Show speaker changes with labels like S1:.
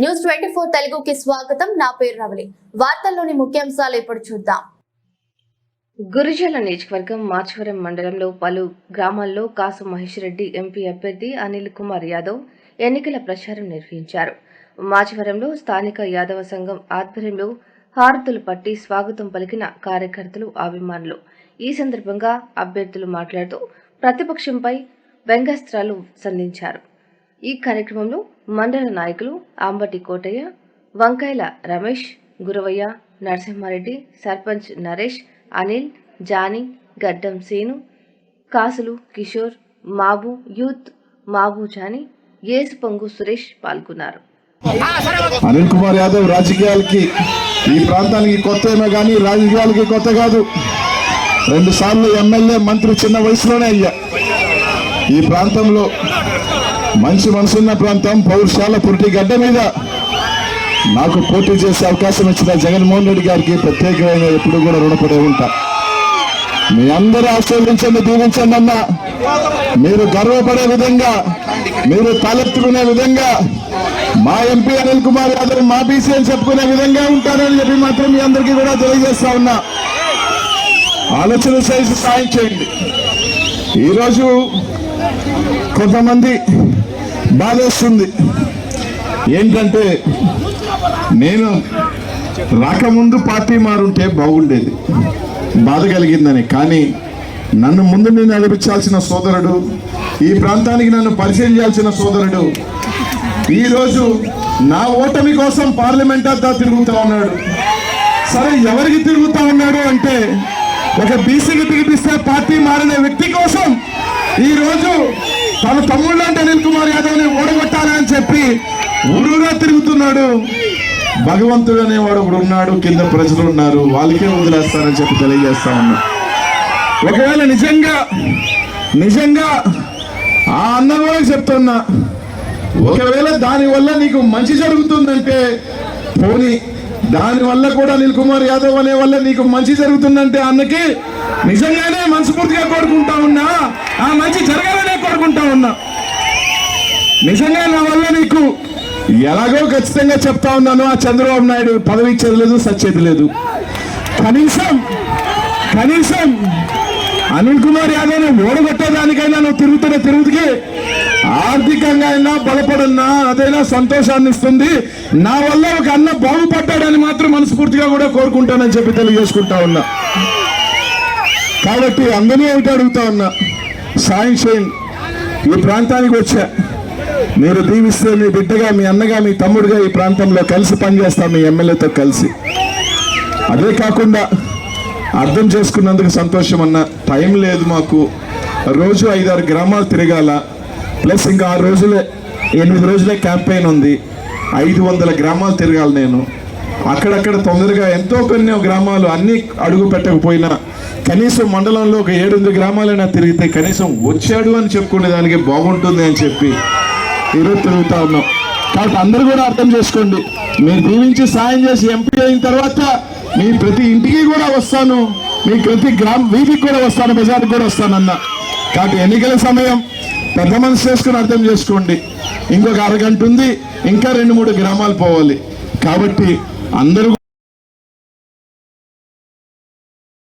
S1: News twenty four తెలుగుకి స్వాగతం. నా పేరు రవలి. వార్తల్లోని ముఖ్యాంశాలు ఇప్పుడు చూద్దాం.
S2: గురిజాల నియోజకవర్గం మాచవరం మండలంలో పలు గ్రామాల్లో కాసు మహేష్ రెడ్డి ఎంపీ అభ్యర్థి అనిల్ కుమార్ యాదవ్ ఎన్నికల ప్రచారం నిర్వహించారు. మాచవరంలో స్థానిక యాదవ సంఘం ఆధ్వర్యంలో హారతులు పట్టి స్వాగతం పలికిన కార్యకర్తలు అభిమానులు. ఈ సందర్భంగా అభ్యర్థులు మాట్లాడుతూ ప్రతిపక్షంపై వ్యంగస్త్రాలు సంధించారు. ఈ కార్యక్రమంలో మండల నాయకులు ఆంబటి కోటయ్య వంకాయల రమేష్ గురవయ్య నరసింహారెడ్డి సర్పంచ్ నరేష్ అనిల్ జానీ గడ్డం సీను కాసులు కిషోర్ మాబు యూత్ మాబు జానీ ఏసు పొంగు సురేష్ పాల్గొన్నారు.
S3: అనిల్ కుమార్ యాదవ్ రాజకీయాలకి ఈ ప్రాంతానికి కొత్త ఏమో కానీ రాజకీయాలకి కొత్త కాదు. రెండు సార్లు ఎమ్మెల్యే మంత్రి చిన్న వయసులోనే అయ్యా. ఈ ప్రాంతంలో మంచి మనసున్న ప్రాంతం పౌరుషాల పురిటి గడ్డ మీద నాకు పోటీ చేసే అవకాశం ఇచ్చిన జగన్మోహన్ రెడ్డి గారికి ప్రత్యేకమైన ఎప్పుడు కూడా రుణపడే ఉంటా. మీ అందరూ ఆశీర్వించండి దీవించండి అన్న. మీరు గర్వపడే విధంగా మీరు తలెత్తుకునే విధంగా మా ఎంపీ అనిల్ కుమార్ యాదవ్ మా బీసీ అని చెప్పుకునే విధంగా ఉంటారని చెప్పి మాత్రం మీ అందరికీ కూడా తెలియజేస్తా ఉన్నా. ఆలోచన సైజు సాయం చేయండి. ఈరోజు కొంతమంది బాధేస్తుంది. ఏంటంటే నేను రాకముందు పార్టీ మారుంటే బాగుండేది. బాధ కలిగిందని. కానీ నన్ను ముందు నేను నడిపించాల్సిన సోదరుడు ఈ ప్రాంతానికి నన్ను పరిచయం చేయాల్సిన సోదరుడు ఈరోజు నా ఓటమి కోసం పార్లమెంట్ అంతా తిరుగుతా ఉన్నాడు. సరే ఎవరికి తిరుగుతా ఉన్నాడు అంటే ఒక బీసీకి తిరిగిస్తే పార్టీ మారిన వ్యక్తి కోసం ఈరోజు తన తమ్ముళ్ళు అంటే అనిల్ కుమార్ యాదవ్ని ఓడగొట్టాలని చెప్పి ఊరుగా తిరుగుతున్నాడు. భగవంతుడు అనేవాడు ఒకడు ఉన్నాడు కింద ప్రజలు ఉన్నారు వాళ్ళకే వదిలేస్తారని చెప్పి తెలియజేస్తా ఉన్నా. ఒకవేళ నిజంగా నిజంగా ఆ అన్న కూడా చెప్తున్నా ఒకవేళ దాని వల్ల నీకు మంచి జరుగుతుందంటే పోనీ దాని వల్ల కూడా అనిల్ కుమార్ యాదవ్ అనే వల్ల నీకు మంచి జరుగుతుందంటే అన్నకి నిజంగానే మనస్ఫూర్తిగా కోరుకుంటా ఉన్నా. ఆ మంచి ఉన్నా. నిజంగా నా వల్ల నీకు ఎలాగో ఖచ్చితంగా చెప్తా ఉన్నాను. ఆ చంద్రబాబు నాయుడు పదవి ఇచ్చేది లేదు సచ్చేది లేదు. కనీసం కనీసం అనిల్ కుమార్ యాదవ్ని ఓడగొట్టేదానికైనా నువ్వు తిరుగుతున్న తిరుగుతుకి ఆర్థికంగా అయినా బలపడున్నా అదైనా సంతోషాన్ని ఇస్తుంది. నా వల్ల ఒక అన్న బాగుపడ్డాడని మాత్రం మనస్ఫూర్తిగా కూడా కోరుకుంటానని చెప్పి తెలియజేసుకుంటా ఉన్నా. కాబట్టి అందరినీ ఏమిటి అడుగుతా ఉన్నా? సాయం చేయండి. ఈ ప్రాంతానికి వచ్చా. మీరు దీవిస్తే మీ బిడ్డగా మీ అన్నగా మీ తమ్ముడుగా ఈ ప్రాంతంలో కలిసి పనిచేస్తాం మీ ఎమ్మెల్యేతో కలిసి. అదే కాకుండా అర్థం చేసుకున్నందుకు సంతోషం అన్న టైం లేదు మాకు. రోజు ఐదారు గ్రామాలు తిరగాల. ప్లస్ ఇంకా ఆరు రోజులే ఎనిమిది రోజులే క్యాంపెయిన్ ఉంది. ఐదు వందల గ్రామాలు తిరగాలి నేను. అక్కడక్కడ తొందరగా ఎంతో కొన్ని గ్రామాలు అన్నీ అడుగు పెట్టకపోయినా కనీసం మండలంలో ఒక ఏడెనిమిది గ్రామాలైనా తిరిగితే కనీసం వచ్చాడు అని చెప్పుకునే దానికి బాగుంటుంది అని చెప్పి ఈరోజు తిరుగుతా ఉన్నాం. కాబట్టి అందరూ కూడా అర్థం చేసుకోండి. మీరు దీవించి సాయం చేసి ఎంపీ అయిన తర్వాత మీ ప్రతి ఇంటికి కూడా వస్తాను. మీ ప్రతి గ్రామ వీధికి కూడా వస్తాను. బజార్కి కూడా వస్తానన్న. కాబట్టి ఎన్నికల సమయం పెద్ద మనసు చేసుకుని అర్థం చేసుకోండి. ఇంకొక అరగంట ఉంది. ఇంకా రెండు మూడు గ్రామాలు పోవాలి. కాబట్టి అందరూ